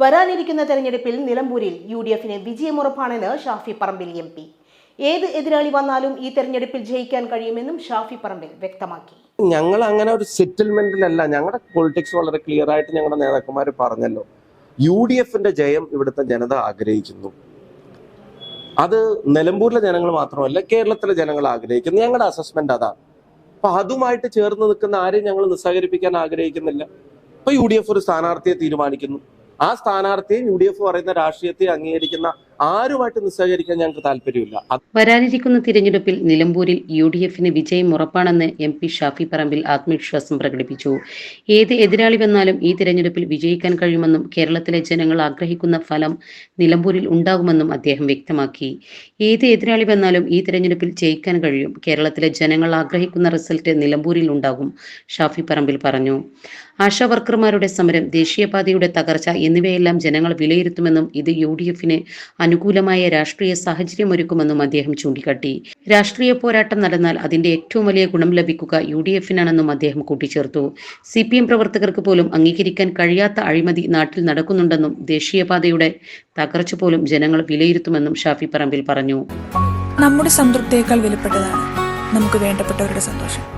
വരാനിരിക്കുന്ന തെരഞ്ഞെടുപ്പിൽ നിലമ്പൂരിൽ യു ഡി എഫിന് വിജയമുറപ്പാണെന്ന് ഷാഫി പറമ്പിൽ എം പി. ഏത് എതിരാളി വന്നാലും ഈ തെരഞ്ഞെടുപ്പിൽ ജയിക്കാൻ കഴിയുമെന്നും ഷാഫി പറമ്പിൽ വ്യക്തമാക്കി. ഞങ്ങൾ അങ്ങനെ ഒരു സെറ്റിൽമെന്റിലല്ല ഞങ്ങളുടെ പൊളിറ്റിക്സ് വളരെ ക്ലിയർ ആയിട്ട് ഞങ്ങളുടെ നേതാക്കന്മാർ പറഞ്ഞല്ലോ. യു ഡി എഫിന്റെ ജയം ഇവിടുത്തെ ജനത ആഗ്രഹിക്കുന്നു. അത് നിലമ്പൂരിലെ ജനങ്ങൾ മാത്രമല്ല കേരളത്തിലെ ജനങ്ങൾ ആഗ്രഹിക്കുന്നു. ഞങ്ങളുടെ അസസ്മെന്റ് അതാണ് അപ്പൊ അതുമായിട്ട് ചേർന്ന് നിൽക്കുന്ന ആരെയും ഞങ്ങൾ നിസ്സഹകരിപ്പിക്കാൻ ആഗ്രഹിക്കുന്നില്ല. ഇപ്പൊ യു ഡി എഫ് ഒരു സ്ഥാനാർത്ഥിയെ തീരുമാനിക്കുന്നു. ആ സ്ഥാനാർത്ഥിയെ യു ഡി എഫ് പറയുന്ന രാഷ്ട്രീയത്തെ അംഗീകരിക്കുന്ന ആരുമായിട്ട് നിസ്സഹകരിക്കാൻ ഞങ്ങൾക്ക് താല്പര്യമില്ല. വരാനിരിക്കുന്ന തിരഞ്ഞെടുപ്പിൽ നിലമ്പൂരിൽ യു ഡി എഫിന് വിജയം ഉറപ്പാണെന്ന് എം പി ഷാഫി പറമ്പിൽ ആത്മവിശ്വാസം പ്രകടിപ്പിച്ചു. ഏത് എതിരാളി വന്നാലും ഈ തിരഞ്ഞെടുപ്പിൽ വിജയിക്കാൻ കഴിയുമെന്നും കേരളത്തിലെ ജനങ്ങൾ ആഗ്രഹിക്കുന്ന ഫലം നിലമ്പൂരിൽ ഉണ്ടാകുമെന്നും അദ്ദേഹം വ്യക്തമാക്കി. ഏത് എതിരാളി വന്നാലും ഈ തിരഞ്ഞെടുപ്പിൽ ജയിക്കാൻ കഴിയും. കേരളത്തിലെ ജനങ്ങൾ ആഗ്രഹിക്കുന്ന റിസൾട്ട് നിലമ്പൂരിൽ ഉണ്ടാകും ഷാഫി പറമ്പിൽ പറഞ്ഞു. ആശാ വർക്കർമാരുടെ സമരം ദേശീയപാതയുടെ തകർച്ച എന്നിവയെല്ലാം ജനങ്ങൾ വിലയിരുത്തുമെന്നും ഇത് യു ഡി എഫിന് അനുകൂലമായ രാഷ്ട്രീയ സാഹചര്യമൊരുക്കുമെന്നും അദ്ദേഹം ചൂണ്ടിക്കാട്ടി. രാഷ്ട്രീയ പോരാട്ടം നടന്നാൽ അതിന്റെ ഏറ്റവും വലിയ ഗുണം ലഭിക്കുക യു ഡി എഫിനാണെന്നും അദ്ദേഹം കൂട്ടിച്ചേർത്തു. സി പി എം പ്രവർത്തകർക്ക് പോലും അംഗീകരിക്കാൻ കഴിയാത്ത അഴിമതി നാട്ടിൽ നടക്കുന്നുണ്ടെന്നും ദേശീയപാതയുടെ തകർച്ച പോലും ജനങ്ങൾ വിലയിരുത്തുമെന്നും ഷാഫി പറമ്പിൽ പറഞ്ഞു. നമ്മുടെ സംതൃപ്തിയേക്കാൾ വിലപ്പെട്ടതാണ്. നമുക്ക് വേണ്ടപ്പെട്ടവരുടെ സന്തോഷം.